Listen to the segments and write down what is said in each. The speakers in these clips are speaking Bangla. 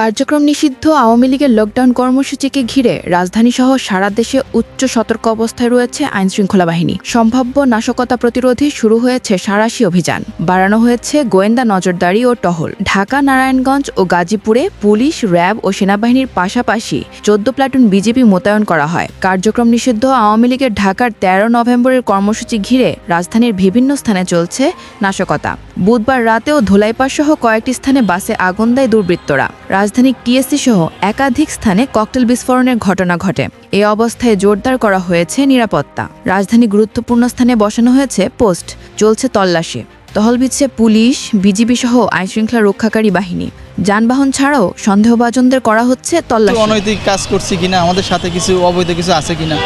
কার্যক্রম নিষিদ্ধ আওয়ামী লীগের লকডাউন কর্মসূচিকে ঘিরে রাজধানীসহ সারা দেশে উচ্চ সতর্ক অবস্থায় রয়েছে আইনশৃঙ্খলা বাহিনী। সম্ভাব্য নাশকতা প্রতিরোধে শুরু হয়েছে সারাশি অভিযান। বাড়ানো হয়েছে গোয়েন্দা নজরদারি ও টহল। ঢাকা, নারায়ণগঞ্জ ও গাজীপুরে পুলিশ, র্যাব ও সেনাবাহিনীর পাশাপাশি চোদ্দ প্লাটুন বিজেপি মোতায়েন করা হয়। কার্যক্রম নিষিদ্ধ আওয়ামী লীগের ঢাকার তেরো নভেম্বরের কর্মসূচি ঘিরে রাজধানীর বিভিন্ন স্থানে চলছে নাশকতা। বুধবার রাতেও ধুলাইপাড় সহ কয়েকটি স্থানে বাসে আগুন দেয় দুর্বৃত্তরা। রাজধানী টিএসসি সহ একাধিক স্থানে ককটেল বিস্ফোরণের ঘটনা ঘটে। এ অবস্থায় জোরদার করা হয়েছে নিরাপত্তা। রাজধানী গুরুত্বপূর্ণ স্থানে বসানো হয়েছে পোস্ট। চলছে তল্লাশি। টহল বিচ্ছে পুলিশ, বিজিবি সহ আইনশৃঙ্খলা রক্ষাকারী বাহিনী। যানবাহন ছাড়াও সন্দেহভাজনদের করা হচ্ছে তল্লাশি। অনৈতিক কাজ করছি কিনা আমাদের সাথে কিছু অবৈধ কিছু আছে কিনা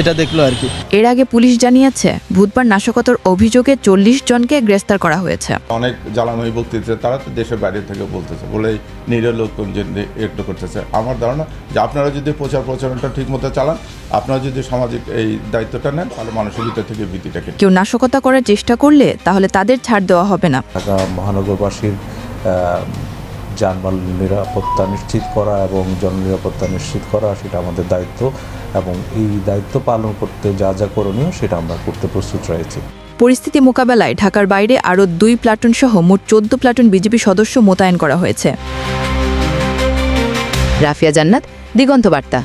এটা দেখল আর কি। এর আগে পুলিশ জানিয়েছে বুধবার নাশকতার অভিযোগে চল্লিশ জনকে গ্রেফতার করা হয়েছে। অনেক জ্বালাময়ী বক্তৃতা তারা তো দেশের বাইরে থেকে বলতেছে বলে নিরীহ লোকজন যে একটু করতেছে। আমার ধারণা যে আপনারা যদি প্রচার প্রচারণটা ঠিক মতো চালান আপনারা যদি সামাজিক এই দায়িত্বটা নেন তাহলে মানুষের ভিতর থেকে ভীতিটাকে কেউ নাশকতা করার চেষ্টা করলে তাহলে তাদের ছাড় দেওয়া হবে না। ঢাকা মহানগরবাসীর যানবাহন নিরাপত্তা নিশ্চিত করা এবং জননিরাপত্তা নিশ্চিত করা, সেটা আমাদের দায়িত্ব এবং এই দায়িত্ব পালন করতে যা যা করণীয় সেটা আমরা করতে প্রস্তুত রয়েছি। পরিস্থিতি মোকাবেলায় ঢাকার বাইরে আরও দুই প্লাটুন সহ মোট চোদ্দ প্লাটুন বিজেপি সদস্য মোতায়েন করা হয়েছে। রাফিয়া জান্নাত, দিগন্ত বার্তা।